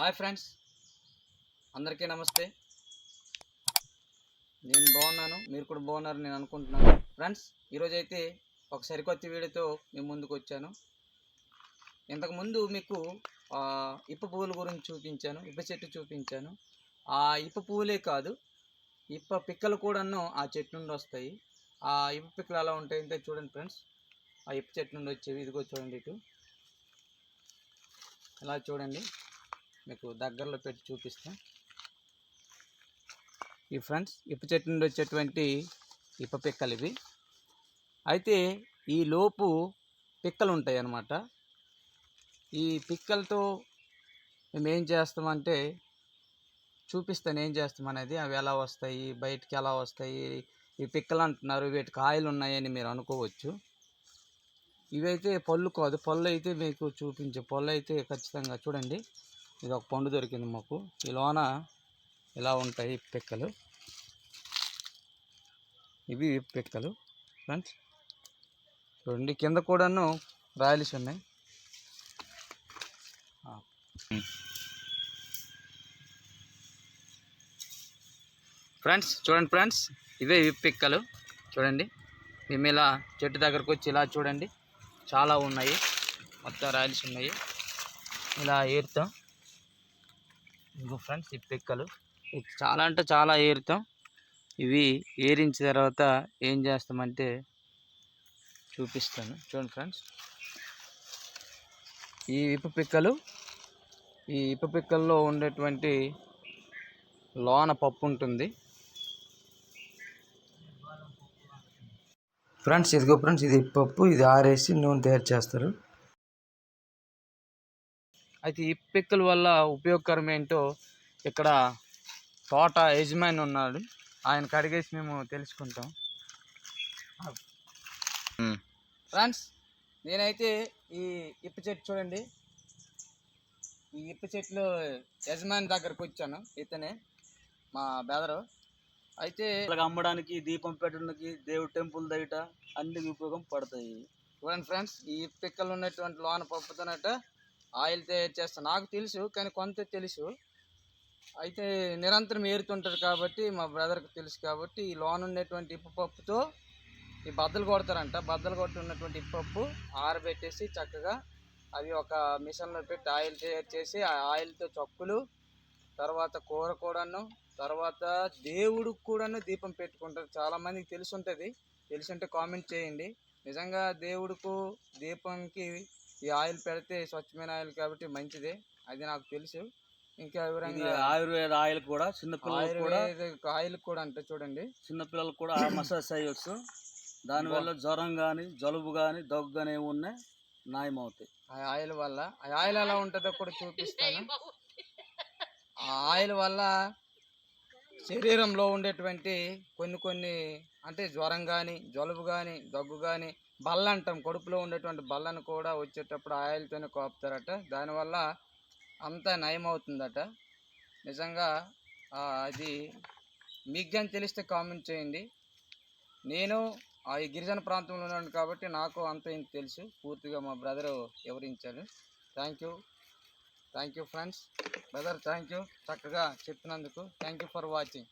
Hi friends. అందరికీ నమస్తే. నేను బాగున్నాను మీరు కూడా బాగున్నారు నేను అనుకుంటున్నాను. ఫ్రెండ్స్ ఈరోజు అయితే ఒక సరికొత్త వీడియోతో మేము ముందుకు వచ్చాను. ఇంతకుముందు మీకు ఇప్ప పువ్వుల గురించి చూపించాను ఇప్ప చెట్టు చూపించాను. ఆ ఇప్ప పువ్వులే కాదు ఇప్ప పిక్కలు కూడాను ఆ చెట్టు నుండి వస్తాయి. ఆ ఇప్ప పిక్కలు ఎలా ఉంటాయంటే చూడండి ఫ్రెండ్స్. ఆ ఇప్ప చెట్టు నుండి వచ్చేవి ఇదిగో చూడండి ఇటు. ఇలా చూడండి. మీకు దగ్గరలో పెట్టి చూపిస్తాం. ఈ ఫ్రెండ్స్ ఇప్ప చెట్టు నుండి వచ్చేటువంటి ఇప్ప పిక్కలు ఇవి. అయితే ఈ లోపు పిక్కలు ఉంటాయి అన్నమాట. ఈ పిక్కలతో మేము ఏం చేస్తామంటే చూపిస్తాను ఏం చేస్తాం అనేది అవి ఎలా వస్తాయి బయటికి ఎలా వస్తాయి ఈ పిక్కలు అంటున్నారు వీటికి కాయలు ఉన్నాయని మీరు అనుకోవచ్చు. ఇవైతే పళ్ళు కాదు పళ్ళు అయితే మీకు చూపించే పళ్ళు అయితే ఖచ్చితంగా చూడండి. ఇది ఒక పండు దొరికింది మాకు. ఈ లోన ఇలా ఉంటాయి పిక్కలు. ఇవి పిక్కలు ఫ్రెండ్స్ చూడండి కింద కూడాను రాయల్స్ ఉన్నాయి. ఫ్రెండ్స్ చూడండి ఫ్రెండ్స్ ఇవే పిక్కలు. చూడండి మేము ఇలా చెట్టు దగ్గరకు వచ్చి ఇలా చూడండి. చాలా ఉన్నాయి. మొత్తం రాయల్స్ ఉన్నాయి. ఇలా ఏరుతాం. ఇదిగో ఫ్రెండ్స్ ఈ పిక్కలు. చాలా అంటే చాలా ఏరుతాం. ఇవి ఏరించిన తర్వాత ఏం చేస్తామంటే చూపిస్తాను. చూడండి ఫ్రెండ్స్. ఈ ఇప్పు పిక్కలు ఈ ఇప్ప పిక్కల్లో ఉండేటువంటి లోన పప్పు ఉంటుంది. ఫ్రెండ్స్ ఇదిగో ఫ్రెండ్స్ ఇది పప్పు ఇది ఆరేసి నూనె తయారు చేస్తారు. అయితే ఈ పిక్కల వల్ల ఉపయోగకరం ఏంటో ఇక్కడ తోట యజమాని ఉన్నాడు. ఆయనకు అడిగేసి మేము తెలుసుకుంటాం. ఫ్రెండ్స్ నేనైతే ఈ ఇప్ప చెట్టు చూడండి. ఈ ఇప్ప చెట్లు యజమాని దగ్గరకు వచ్చాను ఇతనే మా బెదరు అయితే అలాగ అమ్మడానికి దీపం పెట్టడానికి దేవుడి టెంపుల్ దగ్గర అన్ని ఉపయోగం పడతాయి. చూడండి ఫ్రెండ్స్ ఈ పిక్కలు ఉన్నటువంటి లోన పప్పుతోనట ఆయిల్ తయారు చేస్తా. నాకు తెలుసు కానీ కొంత తెలుసు. అయితే నిరంతరం ఏరుతుంటారు కాబట్టి మా బ్రదర్కి తెలుసు కాబట్టి ఈ లోన్ ఉన్నటువంటి ఇప్పు పప్పుతో ఈ బద్దలు కొడతారంట. బద్దలు కొట్టి ఉన్నటువంటి ఇప్పు పప్పు ఆరబెట్టేసి చక్కగా అవి ఒక మిషన్లో పెట్టి ఆయిల్ తయారు చేసి ఆ ఆయిల్తో చొక్కులు తర్వాత కూర కూడాను తర్వాత దేవుడికి కూడాను దీపం పెట్టుకుంటారు. చాలామందికి తెలిసి ఉంటుంది తెలిసి ఉంటే కామెంట్ చేయండి. నిజంగా దేవుడుకు దీపంకి ఈ ఆయిల్ పెడితే స్వచ్ఛమైన ఆయిల్ కాబట్టి మంచిదే. అది నాకు తెలుసు. ఇంకా వివరంగా ఆయుర్వేద ఆయిల్ కూడా చిన్నపిల్లలకు కూడా ఆయిల్ కూడా అంటే చూడండి. చిన్నపిల్లలకు కూడా మసాజ్ చేయొచ్చు. దానివల్ల జ్వరం కానీ జలుబు కానీ దగ్గు కానీ ఉన్నాయి నయమవుతాయి ఆ ఆయిల్ వల్ల ఆ ఆయిల్ ఎలా ఉంటుందో కూడా చూపిస్తాను. ఆ ఆయిల్ వల్ల శరీరంలో ఉండేటువంటి కొన్ని కొన్ని అంటే జ్వరం కానీ జలుబు కానీ దగ్గు కానీ బల్ల అంటాం కడుపులో ఉండేటువంటి బల్లను కూడా వచ్చేటప్పుడు ఆయిల్తోనే కోపుతారట. దానివల్ల అంతా నయం అవుతుందట నిజంగా అది మీకు కానీ తెలిస్తే కామెంట్ చేయండి. నేను ఆ ఈ గిరిజన ప్రాంతంలో ఉన్నాను కాబట్టి నాకు అంత ఇంత తెలుసు. పూర్తిగా మా బ్రదర్ వివరించారు thank you. Thank you friends. Brother thank you. చక్కగా చెప్పినందుకు thank you for watching.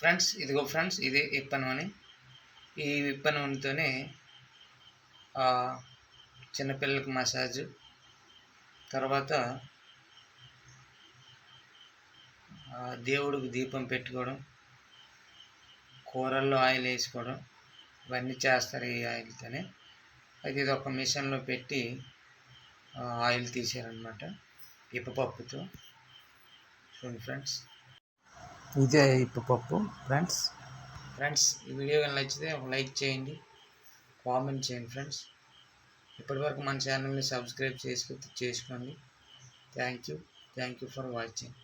Friends ఇదిగో ఫ్రెండ్స్ ఇది ఇప్పను అని. ఈ విప్పనంతోనే నూనెతోనే మసాజ్ తర్వాత దేవుడికి దీపం పెట్టుకోవడం కూరల్లో ఆయిల్ వేసుకోవడం ఇవన్నీ చేస్తారు ఈ ఆయిల్తోనే. అయితే ఇది ఒక మిషన్లో పెట్టి ఆయిల్ తీసారనమాట ఇప్పపప్పుతో. చూడండి ఫ్రెండ్స్. ఇదే ఇప్పపప్పు ఫ్రెండ్స్. ఫ్రెండ్స్ ఈ వీడియో కానీ నచ్చితే ఒక లైక్ చేయండి కామెంట్ చేయండి ఫ్రెండ్స్. ఇప్పటివరకు మన ఛానల్ని సబ్స్క్రైబ్ చేసుకు చేసుకోండి. Thank you. Thank you for watching.